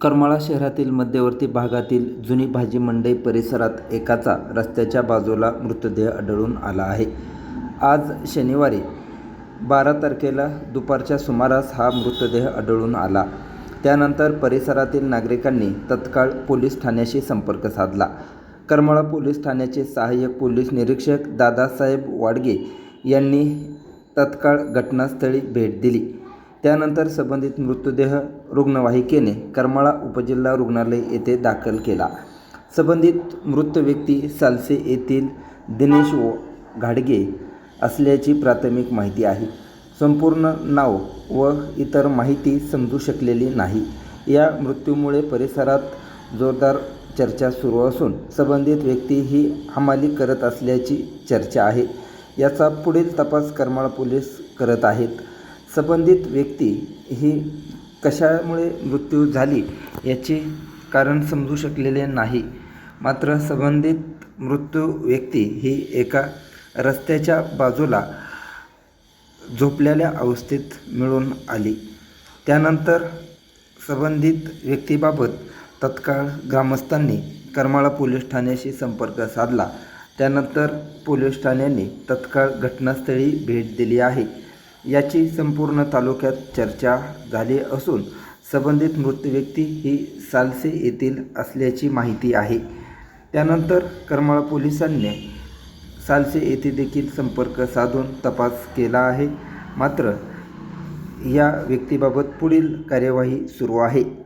करमाळा शहरातील मध्यवर्ती भागातील जुनी भाजी मंडई परिसरात एकाचा रस्त्याच्या बाजूला मृतदेह आढळून आला आहे. आज शनिवारी बारा तारखेला दुपारच्या सुमारास हा मृतदेह आढळून आला. त्यानंतर परिसरातील नागरिकांनी तत्काळ पोलीस ठाण्याशी संपर्क साधला. करमाळा पोलीस ठाण्याचे सहाय्यक पोलीस निरीक्षक दादासाहेब वाडगे यांनी तत्काळ घटनास्थळी भेट दिली. त्यानंतर संबंधित मृतदेह रुग्णवाहिकेने करमाळा उपजिल्हा रुग्णालय येथे दाखल केला. संबंधित मृत व्यक्ती सालसे येथील दिनेश व घाडगे असल्याची प्राथमिक माहिती आहे. संपूर्ण नाव व इतर माहिती समजू शकलेली नाही. या मृत्यूमुळे परिसरात जोरदार चर्चा सुरू असून संबंधित व्यक्ती ही हमाली करत असल्याची चर्चा आहे. याचा पुढील तपास करमाळा पोलीस करत आहेत. संबंधित व्यक्ती ही कशामुळे मृत्यू झाली याचे कारण समजू शकलेले नाही. मात्र संबंधित मृत्यू व्यक्ती ही एका रस्त्याच्या बाजूला झोपलेल्या अवस्थेत मिळून आली. त्यानंतर संबंधित व्यक्तीबाबत तत्काळ ग्रामस्थांनी करमाळा पोलीस ठाण्याशी संपर्क साधला. त्यानंतर पोलीस ठाण्याने तत्काळ घटनास्थळी भेट दिली आहे. याची संपूर्ण तालुक्यात चर्चा झाली असून संबंधित मृत व्यक्ती ही सालसे येथील असल्याची माहिती आहे. त्यानंतर करमाळा पोलिसांनी सालसे येथे देखील संपर्क साधून तपास केला आहे. मात्र या व्यक्तीबाबत पुढील कार्यवाही सुरू आहे.